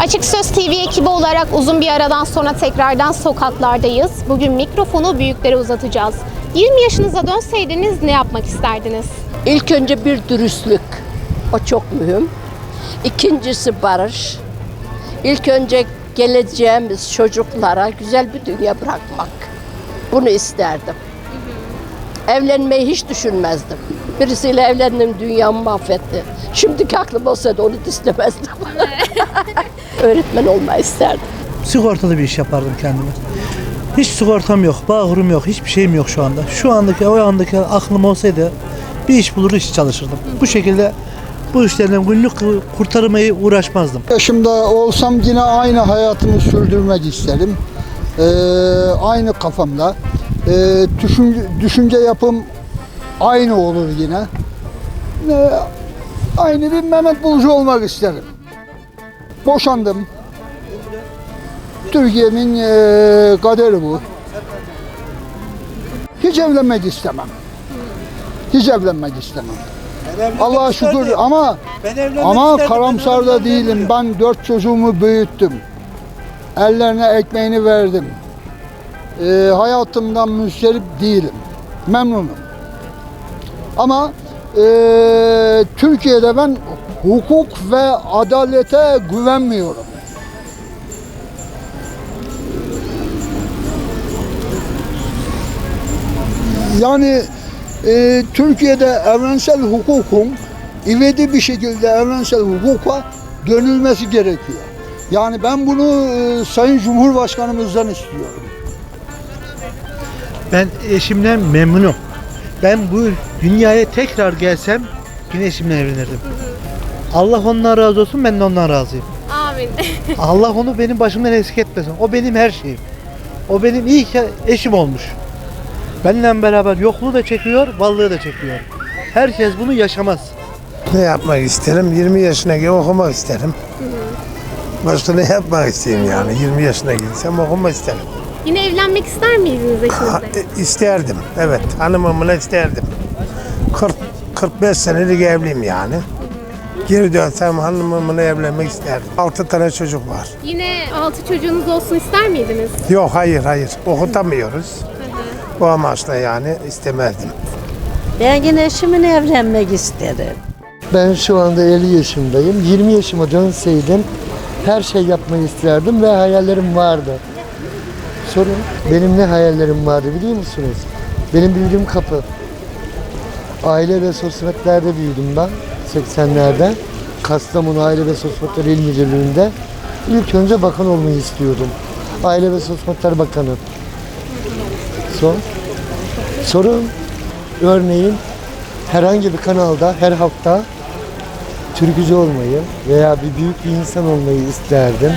Açık Söz TV ekibi olarak uzun bir aradan sonra tekrardan sokaklardayız. Bugün mikrofonu büyüklere uzatacağız. 20 yaşınıza dönseydiniz ne yapmak isterdiniz? İlk önce bir dürüstlük. O çok mühim. İkincisi barış. İlk önce geleceğimiz çocuklara güzel bir dünya bırakmak. Bunu isterdim. Evlenmeyi hiç düşünmezdim. Birisiyle evlendim dünyamı mahvetti. Şimdiki aklım olsaydı onu istemezdim. Öğretmen olmayı isterdim. sigortalı bir iş yapardım kendime. Hiç sigortam yok, bağırım yok, hiçbir şeyim yok şu anda. Şu andaki, o andaki aklım olsaydı bir iş bulur, iş çalışırdım. Bu şekilde bu işlerden günlük kurtarmaya uğraşmazdım. Yaşımda olsam yine aynı hayatımı sürdürmek isterim. Ee, aynı kafamda. Ee, düşünce, düşünce yapım aynı olur yine. Ee, aynı bir Mehmet Bulucu olmak isterim. Boşandım. Türkiye'nin ee, kaderi bu. Hiç evlenmek istemem. Hiç evlenmek istemem. Allah'a şükür ama ama karamsar da değilim. Ben dört çocuğumu büyüttüm. Ellerine ekmeğini verdim. Ee, hayatımdan müsterip değilim. Memnunum. Ama ee, Türkiye'de ben hukuk ve adalete güvenmiyorum. Yani e, Türkiye'de evrensel hukukun ivedi bir şekilde evrensel hukuka dönülmesi gerekiyor. Yani ben bunu e, Sayın Cumhurbaşkanımızdan istiyorum. Ben eşimden memnunum. Ben bu dünyaya tekrar gelsem yine eşimle evlenirdim. Allah ondan razı olsun, ben de ondan razıyım. Amin. Allah onu benim başımdan eksik etmesin. O benim her şeyim. O benim iyi ki eşim olmuş. Benimle beraber yokluğu da çekiyor, varlığı da çekiyor. Herkes bunu yaşamaz. Ne yapmak isterim? 20 yaşına gibi okumak isterim. Başka ne yapmak isteyeyim yani? 20 yaşına girsem okumak isterim. Yine evlenmek ister miydiniz Ha, eşinizle? e, isterdim, evet. Hanımımla isterdim. 40, 45 senelik evliyim yani. Geri dönsem hanımımla evlenmek isterdim. 6 tane çocuk var. Yine 6 çocuğunuz olsun ister miydiniz? Yok hayır hayır okutamıyoruz. Bu amaçla yani istemezdim. Ben yine eşimle evlenmek isterim. Ben şu anda 50 yaşındayım. 20 yaşıma dönseydim her şey yapmayı isterdim ve hayallerim vardı. Sorun, benim ne hayallerim vardı biliyor musunuz? Benim büyüdüğüm kapı. Aile ve Sosyal Hizmetlerde büyüdüm ben 80'lerde. Kastamonu Aile ve Sosyal İl Müdürlüğü'nde. İlk önce bakan olmayı istiyordum. Aile ve Sosyal Bakanı. Son. Sorun, örneğin herhangi bir kanalda her hafta türkücü olmayı veya bir büyük bir insan olmayı isterdim.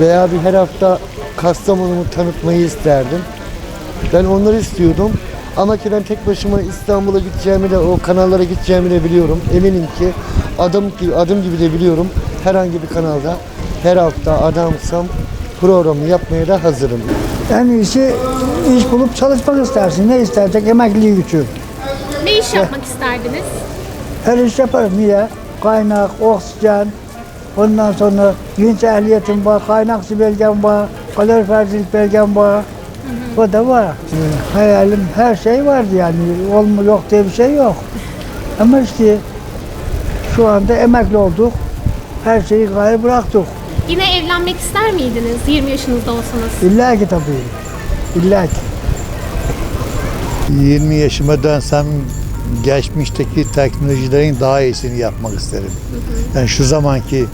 Veya bir her hafta Kastamonu'mu tanıtmayı isterdim. Ben onları istiyordum. Ama ki ben tek başıma İstanbul'a gideceğimi de o kanallara gideceğimi de biliyorum. Eminim ki adım gibi, adım gibi de biliyorum. Herhangi bir kanalda her hafta adamsam programı yapmaya da hazırım. En iyisi iş bulup çalışmak istersin. Ne istersek emekli gücü. Ne iş yapmak isterdiniz? Her iş yaparım. Niye? Kaynak, oksijen, ondan sonra vinç ehliyetim var, kaynak su belgem var, kalorifercilik belgem var. O da var. Ee, Hayalim her şey vardı yani. Olmu yok diye bir şey yok. Ama işte şu anda emekli olduk. Her şeyi gayrı bıraktık. Yine evlenmek ister miydiniz 20 yaşınızda olsanız? İlla ki tabii. İlla ki. 20 yaşıma dönsem geçmişteki teknolojilerin daha iyisini yapmak isterim. Yani şu zamanki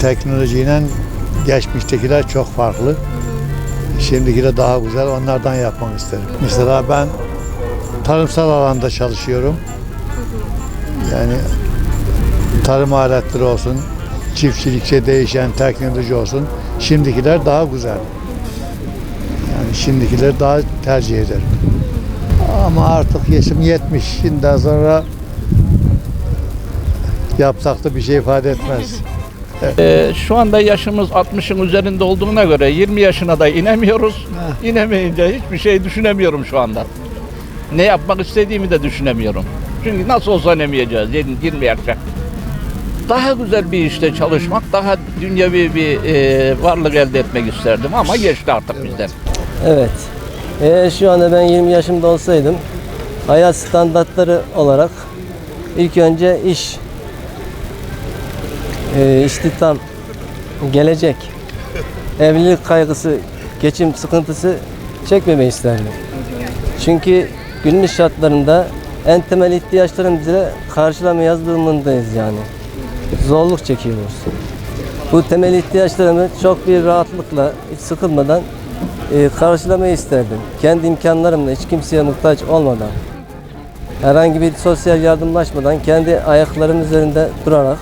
teknolojiyle geçmiştekiler çok farklı. Şimdikiler daha güzel, onlardan yapmak isterim. Mesela ben tarımsal alanda çalışıyorum. Yani tarım aletleri olsun, çiftçilikçe değişen teknoloji olsun. Şimdikiler daha güzel. Yani şimdikiler daha tercih ederim. Ama artık yaşım 70. Şimdiden sonra yapsak da bir şey ifade etmez. Ee, şu anda yaşımız 60'ın üzerinde olduğuna göre 20 yaşına da inemiyoruz. İnemeyince hiçbir şey düşünemiyorum şu anda. Ne yapmak istediğimi de düşünemiyorum. Çünkü nasıl olsa inemeyeceğiz 20 yaşa. daha güzel bir işte çalışmak, daha dünyevi bir e, varlık elde etmek isterdim ama geçti artık bizden. Evet. Eğer şu anda ben 20 yaşımda olsaydım hayat standartları olarak ilk önce iş, e, istihdam, gelecek, evlilik kaygısı, geçim sıkıntısı çekmemeyi isterdim. Çünkü günümüz şartlarında en temel ihtiyaçlarımızı karşılamayız durumundayız yani. Zorluk çekiyoruz. Bu temel ihtiyaçlarımı çok bir rahatlıkla, hiç sıkılmadan e, karşılamayı isterdim. Kendi imkanlarımla hiç kimseye muhtaç olmadan, herhangi bir sosyal yardımlaşmadan kendi ayaklarım üzerinde durarak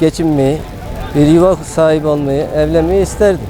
geçinmeyi, bir yuva sahibi olmayı, evlenmeyi isterdim.